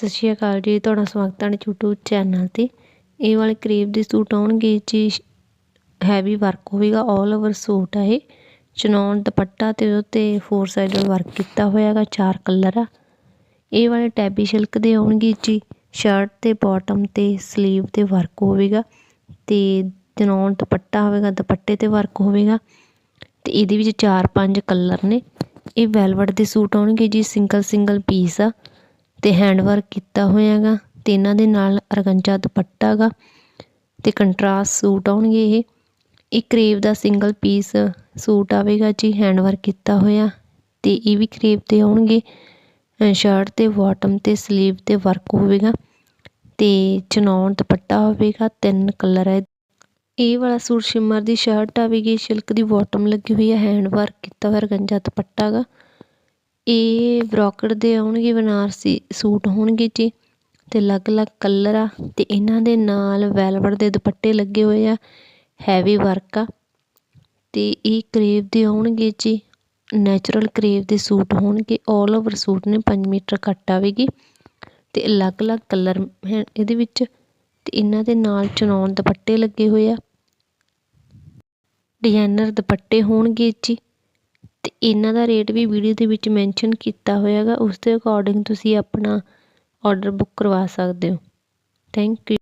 ਸਤਿ ਸ਼੍ਰੀ ਅਕਾਲ ਜੀ, ਤੁਹਾਡਾ ਸਵਾਗਤ ਹੈ YouTube ਚੈਨਲ ਤੇ। ਇਹ ਵਾਲੇ ਕਰੀਬ ਦੇ ਸੂਟ ਆਉਣਗੇ ਜੀ ਹੈਵੀ ਵਰਕ ਹੋਵੇਗਾ 올 ਓਵਰ ਸੂਟ ਆ ਇਹ। ਚਨੌਨ ਦੁਪੱਟਾ ਤੇ ਉਹਤੇ ਫੋਰ ਸਾਈਡ ਵਰਕ ਕੀਤਾ ਹੋਇਆਗਾ ਚਾਰ ਕਲਰ ਆ। ਇਹ ਵਾਲੇ ਟੈਬੀ ਸਿਲਕ ਦੇ ਆਉਣਗੇ ਜੀ ਸ਼ਰਟ ਤੇ ਬਾਟਮ ਤੇ ਸਲੀਵ ਤੇ ਵਰਕ ਹੋਵੇਗਾ। ਤੇ ਚਨੌਨ ਦੁਪੱਟਾ ਹੋਵੇਗਾ, ਦੁਪੱਟੇ ਤੇ ਵਰਕ ਹੋਵੇਗਾ। ਤੇ ਇਹਦੇ ਵਿੱਚ ਚਾਰ ਪੰਜ ਕਲਰ ਨੇ। ਇਹ ਵੈਲਵਟ ਦੇ ਸੂਟ ਆਉਣਗੇ ਜੀ ਸਿੰਗਲ ਸਿੰਗਲ ਪੀਸ ਆ। ਤੇ ਹੈਂਡ ਵਰਕ ਕੀਤਾ ਹੋਇਆਗਾ ਤੇ ਇਹਨਾਂ ਦੇ ਨਾਲ ਅਰਗੰਜਾ ਦੁਪੱਟਾ ਗਾ ਤੇ ਕੰਟਰਾਸਟ ਸੂਟ ਆਉਣਗੇ ਇਹ। ਇਹ ਕਰੇਵ ਦਾ ਸਿੰਗਲ ਪੀਸ ਸੂਟ ਆਵੇਗਾ ਜੀ ਹੈਂਡ ਵਰਕ ਕੀਤਾ ਹੋਇਆ ਤੇ ਇਹ ਵੀ ਕਰੇਵ 'ਤੇ ਆਉਣਗੇ। ਸ਼ਰਟ ਤੇ ਬਾਟਮ ਤੇ ਸਲੀਵ ਤੇ ਵਰਕ ਹੋਵੇਗਾ ਤੇ ਚਨੌਨ ਦੁਪੱਟਾ ਹੋਵੇਗਾ, ਤਿੰਨ ਕਲਰ ਹੈ। ਇਹ ਵਾਲਾ ਸੂਟ ਸ਼ਿਮਰ ਦੀ ਸ਼ਰਟ ਆਵੇਗੀ, ਸਿਲਕ ਦੀ ਬਾਟਮ ਲੱਗੀ ਹੋਈ ਹੈ ਹੈਂਡ ਵਰਕ ਕੀਤਾ ਹੋਇਆ ਅਰਗੰਜਾ ਦੁਪੱਟਾ ਗਾ। ਇਹ ਬਰੋਕਟ ਦੇ ਆਉਣਗੇ ਬਨਾਰਸੀ ਸੂਟ ਹੋਣਗੇ ਜੀ ਤੇ ਅਲੱਗ-ਅਲੱਗ ਕਲਰ ਆ ਤੇ ਇਹਨਾਂ ਦੇ ਨਾਲ ਵੈਲਵਟ ਦੇ ਦੁਪੱਟੇ ਲੱਗੇ ਹੋਏ ਆ ਹੈਵੀ ਵਰਕ ਆ ਤੇ ਇਹ ਕਰੇਵ ਦੇ ਆਉਣਗੇ ਜੀ ਨੈਚੁਰਲ ਕਰੇਵ ਦੇ ਸੂਟ ਹੋਣਗੇ 올 ਓਵਰ ਸੂਟ ਨੇ 5 ਮੀਟਰ ਕੱਟ ਆਵੇਗੀ ਤੇ ਅਲੱਗ-ਅਲੱਗ ਕਲਰ ਇਹਦੇ ਵਿੱਚ ਤੇ ਇਹਨਾਂ ਦੇ ਨਾਲ ਚਨੌਨ ਦੁਪੱਟੇ ਲੱਗੇ ਹੋਏ ਆ ਡਿਜ਼ਾਈਨਰ ਦੁਪੱਟੇ ਹੋਣਗੇ ਜੀ ਅਤੇ ਇਹਨਾਂ ਦਾ ਰੇਟ ਵੀ ਵੀਡੀਓ ਦੇ ਵਿੱਚ ਮੈਂਸ਼ਨ ਕੀਤਾ ਹੋਇਆਗਾ ਉਸ ਦੇ ਅਕੋਰਡਿੰਗ ਤੁਸੀਂ ਆਪਣਾ ਔਡਰ ਬੁੱਕ ਕਰਵਾ ਸਕਦੇ ਹੋ। Thank you